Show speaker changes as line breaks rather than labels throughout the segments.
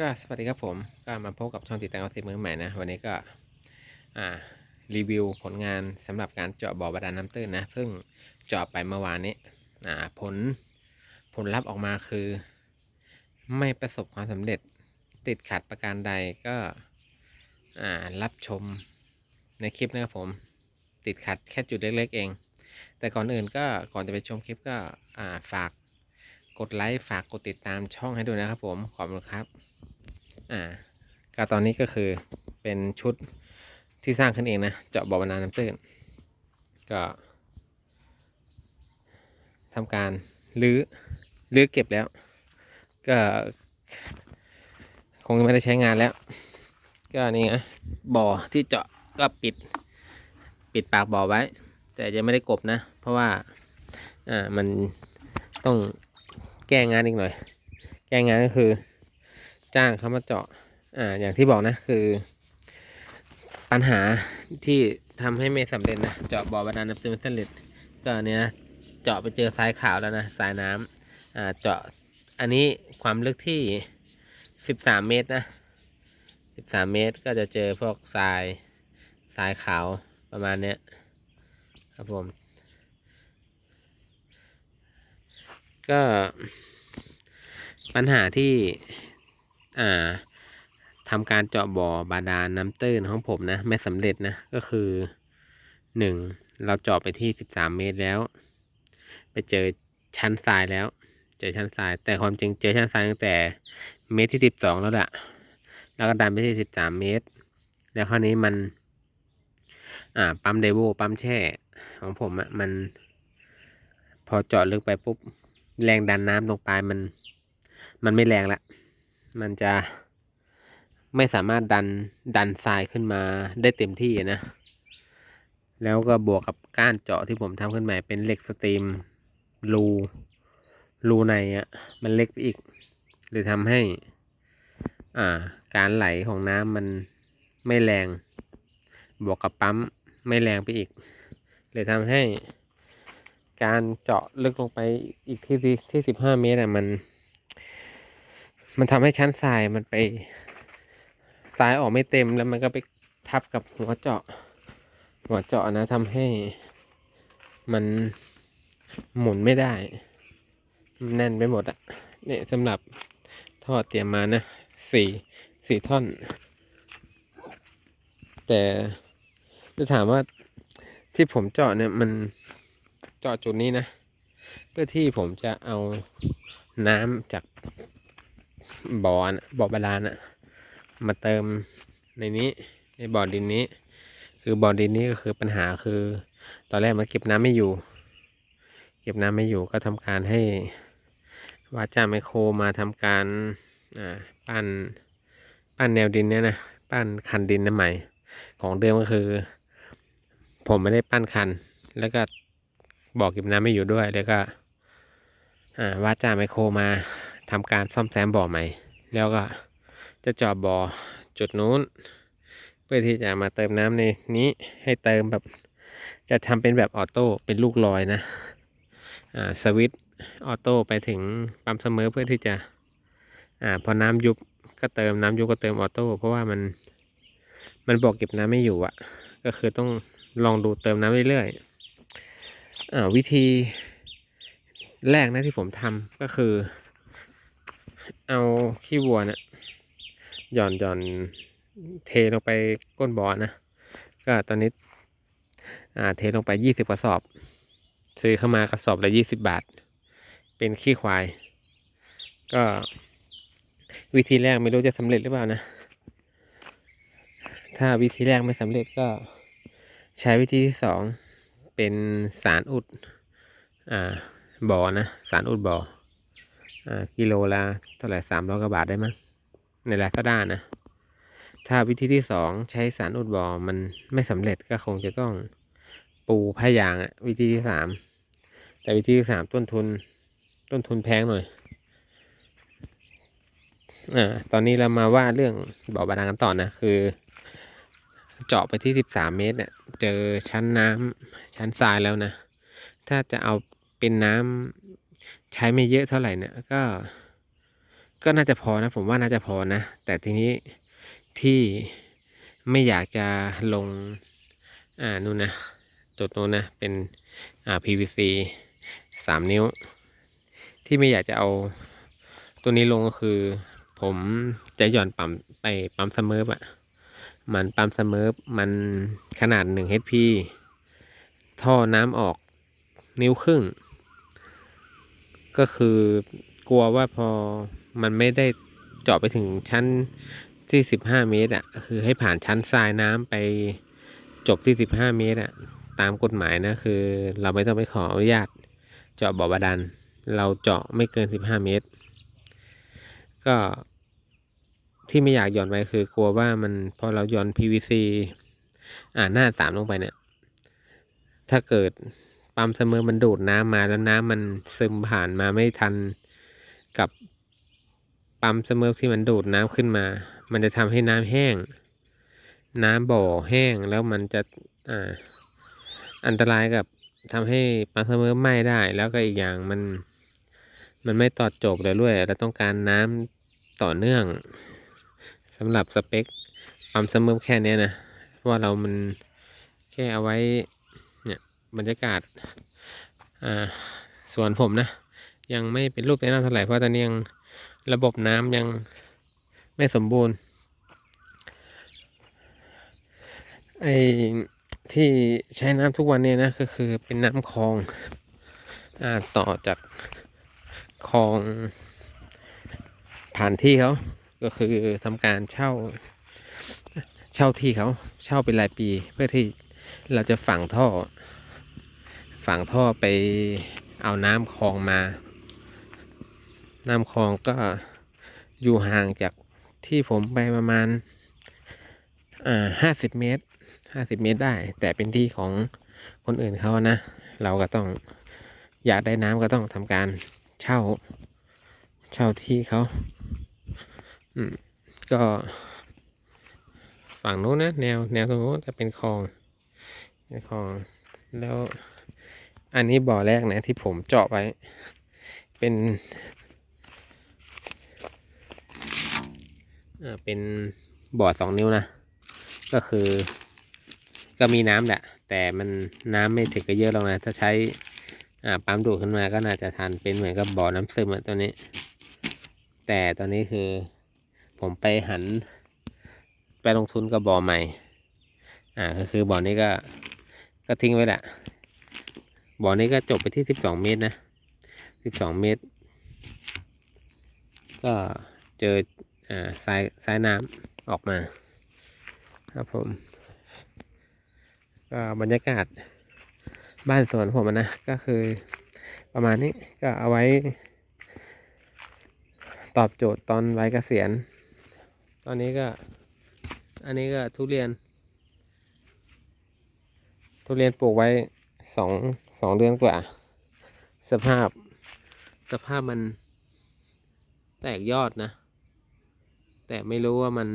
ก็สวัสดีครับผมก็มาพบกับช่องติดตามเกษตรเมือใหม่นะวันนี้ก็อ่ารีวิวผลงานสำหรับการเจาะบ่อบาดาลน้ำตื้นนะเพิ่งเจาะไปเมื่อวานนี้อ่าผลผลลัพธ์ออกมาคือ ไม่ประสบความสำเร็จติดขัดประการใดก็อ่ารับชมในคลิปนะครับผมติดขัดแค่จุดเล็กๆเอง แต่ก่อนอื่นก็ก่อนจะไปชมคลิปก็อ่าฝากกดไลค์ฝากกดติดตามช่องให้ด้วยนะครับผมขอบคุณครับ อ่าก็ตอนนี้ก็คือเป็นชุดที่สร้างขึ้นเองนะเจาะบ่อบาดาลน้ำตื้นก็ทำการรื้อรื้อเก็บแล้ว ก็คงไม่ได้ใช้งานแล้ว ก็นี่นะบ่อที่เจาะก็ปิดปิดปากบ่อไว้ แต่ยังไม่ได้กบนะ เพราะว่าอ่ามันต้องแก้งานอีกหน่อย แก้งานก็คือ จ้างเขามาเจาะ อ่า อย่างที่บอกนะคือ ปัญหาที่ทำให้ไม่สำเร็จนะเจาะบ่อบาดาลน้ำตื้นไม่สำเร็จก็เนี้ยเจาะไปเจอทรายขาวแล้วนะสายน้ำอ่าเจาะอันนี้ความลึกที่สิบสามเมตรนะสิบสามเมตรก็จะเจอพวกทรายทรายขาวประมาณเนี้ยครับผม ก็ปัญหาที่ อ่าทำการเจาะบ่อบาดาลน้ำตื้นของผมนะ ไม่สำเร็จนะก็คือหนึ่งเราเจาะไปที่สิบสามเมตรแล้ว ไปเจอชั้นทรายแล้ว เจอชั้นทราย แต่ความจริงเจอชั้นทรายตั้งแต่เมตรที่สิบสองแล้วแหละแล้วก็ดันไปที่สิบสามเมตร แล้วคราวนี้มัน อ่า ปั๊มเดโวปั๊มแช่ ของผมอะมัน พอเจาะลึกไปปุ๊บ แรงดันน้ำตรงปลายมัน มันไม่แรงละ มันจะไม่สามารถดันดันทรายขึ้นมาได้เต็มที่นะ แล้วก็บวกกับก้านเจาะที่ผมทำขึ้นมาเป็นเหล็กสตรีมรูรูในอะ่ะมันเล็กไปอีกเลยทำให้อ่าการไหลของน้ำมันไม่แรง บวกกับปั๊มไม่แรงไปอีก เลยทำให้การเจาะลึกลงไปอีกที่ที่สิบห้าเมตรอะมัน มันทำให้ชั้นทรายมันไปทรายออกไม่เต็มแล้วมันก็ไปทับกับหัวเจาะ หัวเจาะนะทำให้มันหมุนไม่ได้ แน่นไปหมดอะเนี่ยสำหรับท่อเตรียมมานะสี่สี่ท่อน แต่จะถามว่าที่ผมเจาะเนี่ยมันเจาะจุดนี้นะ เพื่อที่ผมจะเอาน้ำจาก บ่อนะบ่อบาดาลนะมาเติมในนี้ในบ่อดินนี้ คือบ่อดินนี้ก็คือปัญหาคือ ตอนแรกมันเก็บน้ำไม่อยู่ เก็บน้ำไม่อยู่ก็ทำการให้วาจ้าไมโครมาทำการปั้นปั้นแนวดินเนี่ยนะปั้นคันดินนั่นใหม่ ของเดิมก็คือ ผมไม่ได้ปั้นคัน แล้วก็บอกเก็บน้ำไม่อยู่ด้วยแล้วก็อ่าวาจ้าไมโครมา ทำการซ่อมแซมบ่อใหม่ แล้วก็จะจาะบ่อจุดนู้น เพื่อที่จะมาเติมน้ำในนี้ให้เติมแบบ จะทำเป็นแบบออโต้เป็นลูกลอยนะอ่าสวิตออโต้ไปถึงปั๊มเสมอเพื่อที่จะอ่าพอน้ำยุบก็เติมน้ำยุบก็เติมออโต้เพราะว่ามันมันบอกเก็บน้ำไม่อยู่อะก็คือต้องลองดูเติมน้ำเรื่อยๆอ่าวิธีแรกนะที่ผมทำก็คือ เอาขี้วัวเนะี่ยหย่อนหย่อนเทลงไปก้นบ่อนะ ก็ตอนนี้อ่าเทลงไปยี่สิบกระสอบ ซื้อเข้ามากระสอบละยี่สิบบาท เป็นขี้ควาย ก็วิธีแรกไม่รู้จะสำเร็จหรือเปล่านะ ถ้าวิธีแรกไม่สำเร็จก็ใช้วิธีที่สองเป็นสารอุดอ่าบ่อนะ สารอุดบ่อ กิโลละเท่าไหร่สามร้อยกว่าบาทได้มั้งในลาซาด้านะ ถ้าวิธีที่สองใช้สารอุดบ่อมันไม่สำเร็จก็คงจะต้องปูผ้ายางอะวิธีที่สามแต่วิธีที่สามต้นทุนต้นทุนแพงหน่อยอ่าตอนนี้เรามาว่าเรื่องบ่อบาดาลกันต่อนะคือ เจาะไปที่สิบสามเมตรเนี่ยเจอชั้นน้ำชั้นทรายแล้วนะ ถ้าจะเอาเป็นน้ำ ใช้ไม่เยอะเท่าไหร่เนี่ยก็ ก็น่าจะพอนะ ผมว่าน่าจะพอนะ แต่ทีนี้ที่ไม่อยากจะลง อ่านู่นนะจุดนู้นนะ เป็นอ่า PVC สามนิ้ว ที่ไม่อยากจะเอาตัวนี้ลงก็คือ ผมจะหย่อนปั๊มไปปั๊มเสมออะมันปั๊มเสมอมันขนาดหนึ่ง HP ท่อน้ำออกนิ้วครึ่ง ก็คือกลัวว่าพอมันไม่ได้เจาะไปถึงชั้นที่สิบห้าเมตรอะคือให้ผ่านชั้นทรายน้ำไปจบที่สิบห้าเมตรอะตามกฎหมายนะคือ เราไม่ต้องไปขออนุญาต เจาะบ่อบาดาลเราเจาะไม่เกินสิบห้าเมตร ก็ที่ไม่อยากหย่อนไปคือกลัวว่ามันพอเราหย่อน PVC อ่าหน้าสามลงไปเนี่ย ถ้าเกิด ปั๊มเสมอมันดูดน้ำมาแล้วน้ำมันซึมผ่านมาไม่ทันกับปั๊มเสมอที่มันดูดน้ำขึ้นมา มันจะทำให้น้ำแห้ง น้ำบ่อแห้งแล้วมันจะอ่าอันตรายกับทำให้ปั๊มเสมอไหม้ได้ แล้วก็อีกอย่างมันมันไม่ต่อจบเลยด้วยเราต้องการน้ำต่อเนื่องสำหรับสเปคปั๊มเสมอแค่เนี้ยนะเพราะว่าเรามันแค่เอาไว้ บรรยากาศอ่าสวนผมนะ ยังไม่เป็นรูปเป็นร่างเท่าไหร่เพราะตอนนี้ยังระบบน้ำยังไม่สมบูรณ์ไอ้ที่ใช้น้ำทุกวันเนี่ยนะก็คือเป็นน้ำคลองอ่าต่อจากคลองผ่านที่เขาก็คือทำการเช่าเช่าที่เขาเช่าเป็นรายปีเพื่อที่เราจะฝังท่อ ฝั่งท่อไปเอาน้ำคลองมา น้ำคลองก็อยู่ห่างจากที่ผมไปประมาณอ่าห้าสิบเมตรห้าสิบเมตรได้ แต่เป็นที่ของคนอื่นเขานะ เราก็ต้องอยากได้น้ำก็ต้องทำการเช่า เช่าที่เขาอืมก็ ฝั่งนู้นนะ แนวแนวตรงนู้นจะเป็นคลองเป็นคลองแล้ว อันนี้บ่อแรกนะที่ผมเจาะไว้ เป็นเป็นบ่อสองนิ้วนะ ก็คือ ก็มีน้ำแหละ แต่มันน้ำไม่ถึงกับเยอะหรอกนะ ถ้าใช้ปั๊มดูดขึ้นมาก็น่าจะทันเป็นเหมือนกับบ่อน้ำซึมอะตัวนี้ แต่ตอนนี้คือผมไปหัน ไปลงทุนกับบ่อใหม่ อ่าก็คือบ่อนี้ก็ก็ทิ้งไว้แหละ บ่อนี้ก็จบไปที่สิบสองเมตรนะสิบสองเมตร ก็เจออ่าสายสายน้ำออกมาครับผมก็บรรยากาศบ้านสวนผมนะก็คือประมาณนี้ก็เอาไว้ ตอบโจทย์ตอนวัยเกษียณ ตอนนี้ก็ อันนี้ก็ทุเรียน ทุเรียนปลูกไว้ สองสองเดือนกว่า สภาพ สภาพมัน แตกยอดนะ แต่ไม่รู้ว่ามัน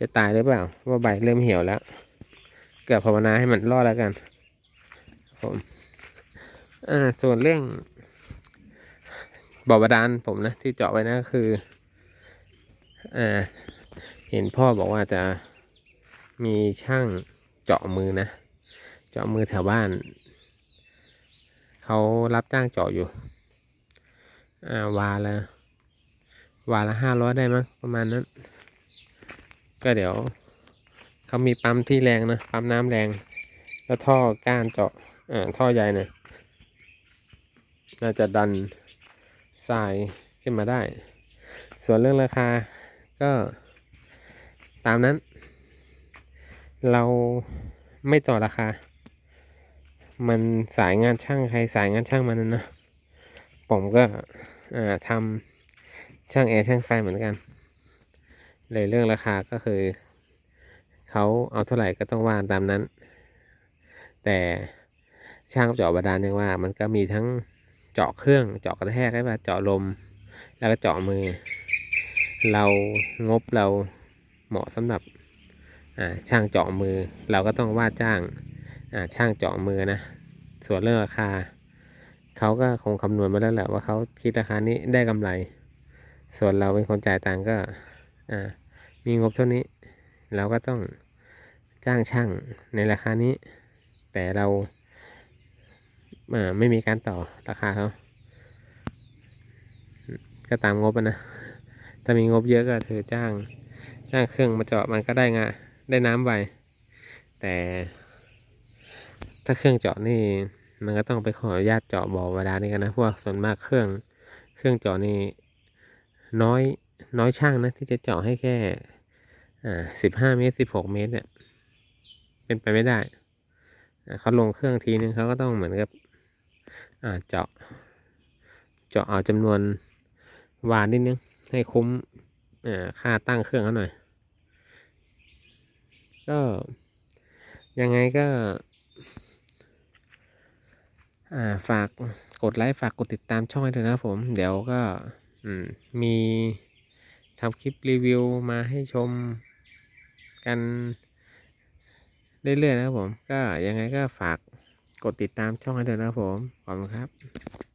จะตายหรือเปล่า ว่าใบเริ่มเหี่ยวแล้ว เกิดภาวนาให้มันรอดแล้วกัน ผมอ่าส่วนเรื่องบ่อบาดาลผมนะ ที่เจาะไว้นะคืออ่าเห็นพ่อบอกว่าจะมีช่างเจาะมือนะ เจาะมือแถวบ้าน เขารับจ้างเจาะอยู่ อ่าวาละวาละห้าร้อยได้มั้งประมาณนั้น ก็เดี๋ยวเขามีปั๊มที่แรงนะ ปั๊มน้ำแรง แล้วท่อก้านเจาะ อ่า ท่อใหญ่เนี่ยน่าจะดันทรายขึ้นมาได้ ส่วนเรื่องราคาก็ตามนั้น เราไม่ต่อราคา มันสายงานช่างใครสายงานช่างมันนะผมก็ทำช่างแอร์ช่างไฟเหมือนกัน เลยเรื่องราคาก็คือเขาเอาเท่าไหร่ก็ต้องว่าตามนั้น แต่ช่างเจาะบาดาลยังว่า มันก็มีทั้งเจาะเครื่องเจาะกระแทกใช่ปะเจาะลม แล้วก็เจาะมือ เรางบเราเหมาะสำหรับช่างเจาะมือ เราก็ต้องว่าจ้าง ช่างเจาะมือนะ ส่วนเรื่องราคา เขาก็คงคำนวณมาแล้วแหละว่าเขาคิดราคานี้ได้กำไร ส่วนเราเป็นคนจ่ายตังก็อ่ามีงบเท่านี้ เราก็ต้องจ้างช่างในราคานี้ แต่เราอ่าไม่มีการต่อราคาเขาก็ตามงบนะ ถ้ามีงบเยอะก็ถือจ้าง จ้างเครื่องมาเจาะมันก็ได้งาได้น้ำไวแต่ ถ้าเครื่องเจาะนี่มันก็ต้องไปขออนุญาตเจาะบ่อเวลานี่กันนะ พวกส่วนมากเครื่องเครื่องเจาะนี่น้อยน้อยช่างนะ ที่จะเจาะให้แค่อ่าสิบห้าเมตรสิบหกเมตรเนี่ย เป็นไปไม่ได้เขาลงเครื่องทีนึงเขาก็ต้องเหมือนกับอ่าเจาะ เจาะเอาจำนวนวานนิดนึงให้คุ้มอ่าค่าตั้งเครื่องเขาหน่อย ก็ยังไงก็ ฝากกดไลค์ฝากกดติดตามช่องให้ด้วยนะผม เดี๋ยวก็มมีทำคลิปรีวิวมาให้ชมกันเรื่อยๆนะครับผม ก็ยังไงก็ฝากกดติดตามช่องให้ด้วยนะครับผม ขอบคุณครับ